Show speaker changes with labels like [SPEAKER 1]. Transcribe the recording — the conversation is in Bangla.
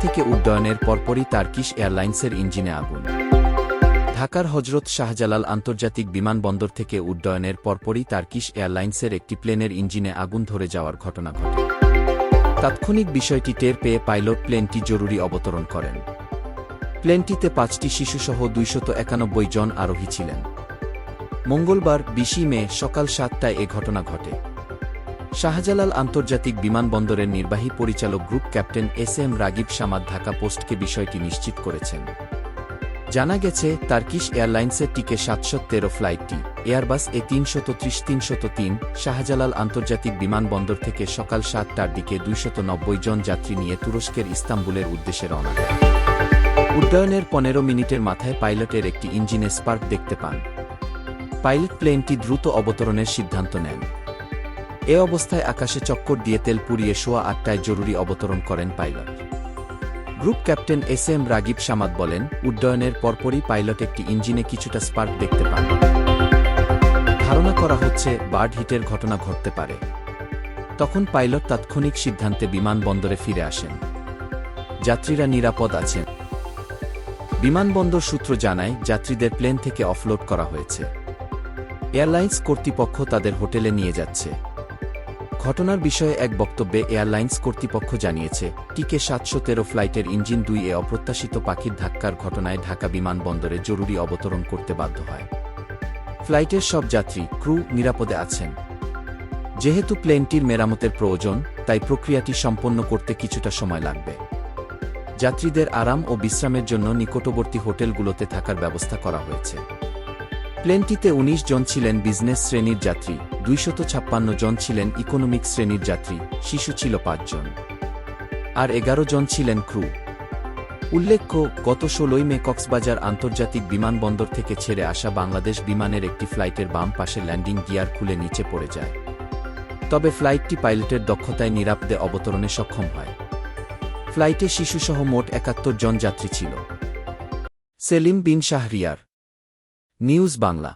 [SPEAKER 1] থেকে উড্ডয়নের পরপরই তার্কিশ এয়ারলাইন্সের ইঞ্জিনে আগুন। ঢাকার হজরত শাহজালাল আন্তর্জাতিক বিমানবন্দর থেকে উড্ডয়নের পরপরই তার্কিশ এয়ারলাইন্সের একটি প্লেনের ইঞ্জিনে আগুন ধরে যাওয়ার ঘটনা ঘটে। তাৎক্ষণিক বিষয়টি টের পেয়ে পাইলট প্লেনটি জরুরি অবতরণ করেন। প্লেনটিতে পাঁচটি শিশুসহ দুইশত একানব্বই জন আরোহী ছিলেন। মঙ্গলবার বিশি মে সকাল সাতটায় এ ঘটনা ঘটে। শাহজালাল আন্তর্জাতিক বিমানবন্দরের নির্বাহী পরিচালক group captain S M Ragib Samad Dhaka পোস্টকে বিষয়টি নিশ্চিত করেছেন। জানা গেছে তার্কিশ এয়ারলাইন্সের টিকে সাতশো তেরো ফ্লাইটটি, এয়ারবাস এ তিনশত ত্রিশ তিনশত তিন শাহজালাল আন্তর্জাতিক বিমানবন্দর থেকে সকাল সাতটার দিকে দুইশত নব্বই জন যাত্রী নিয়ে তুরস্কের ইস্তাম্বুলের উদ্দেশ্যে রওনা উড্ডয়নের পনেরো মিনিটের মাথায় পাইলটের একটি ইঞ্জিনে স্পার্ক দেখতে পান। পাইলট প্লেনটি দ্রুত অবতরণের সিদ্ধান্ত নেন। এ অবস্থায় আকাশে চক্কর দিয়ে তেল পুড়িয়ে শোয়া আটটায় জরুরি অবতরণ করেন pilot. Group captain S M Ragib Samad বলেন, উড্ডয়নের পরপরই পাইলট একটি ইঞ্জিনে কিছুটা স্পার্ক দেখতে পান। ধারণা করা হচ্ছে, বার্ড হিটের ঘটনা ঘটতে পারে। তখন পাইলট তাৎক্ষণিক সিদ্ধান্তে বিমানবন্দরে ফিরে আসেন। যাত্রীরা নিরাপদ আছেন। বিমানবন্দর সূত্র জানায়, যাত্রীদের প্লেন থেকে অফলোড করা হয়েছে। এয়ারলাইন্স কর্তৃপক্ষ তাদের হোটেলে নিয়ে যাচ্ছে। ঘটনার বিষয়ে এক বক্তব্যে এয়ারলাইন্স কর্তৃপক্ষ জানিয়েছে, টিকে সাতশো তেরো ফ্লাইটের ইঞ্জিন দুই এ অপ্রত্যাশিত পাখির ধাক্কার ঘটনায় ঢাকা বিমানবন্দরে জরুরি অবতরণ করতে বাধ্য হয়। ফ্লাইটের সব যাত্রী, ক্রু, নিরাপদে আছেন। যেহেতু প্লেনটির মেরামতের প্রয়োজন, তাই প্রক্রিয়াটি সম্পন্ন করতে কিছুটা সময় লাগবে। যাত্রীদের আরাম ও বিশ্রামের জন্য নিকটবর্তী হোটেলগুলোতে থাকার ব্যবস্থা করা হয়েছে। প্লেনটিতে ১৯ জন ছিলেন বিজনেস শ্রেণির যাত্রী, দুইশত ছাপ্পান্ন জন ছিলেন ইকোনমিক শ্রেণির যাত্রী, শিশু ছিল পাঁচজন আর এগারো জন ছিলেন ক্রু। উল্লেখ্য, গত ষোলোই মে কক্সবাজার আন্তর্জাতিক বিমানবন্দর থেকে ছেড়ে আসা বাংলাদেশ বিমানের একটি ফ্লাইটের বাম পাশে ল্যান্ডিং গিয়ার খুলে নিচে পড়ে যায়। তবে ফ্লাইটটি পাইলটের দক্ষতায় নিরাপদে অবতরণে সক্ষম হয়। ফ্লাইটে শিশুসহ মোট একাত্তর জন যাত্রী ছিল। সেলিম বিন শাহরিয়ার নিউজ বাংলা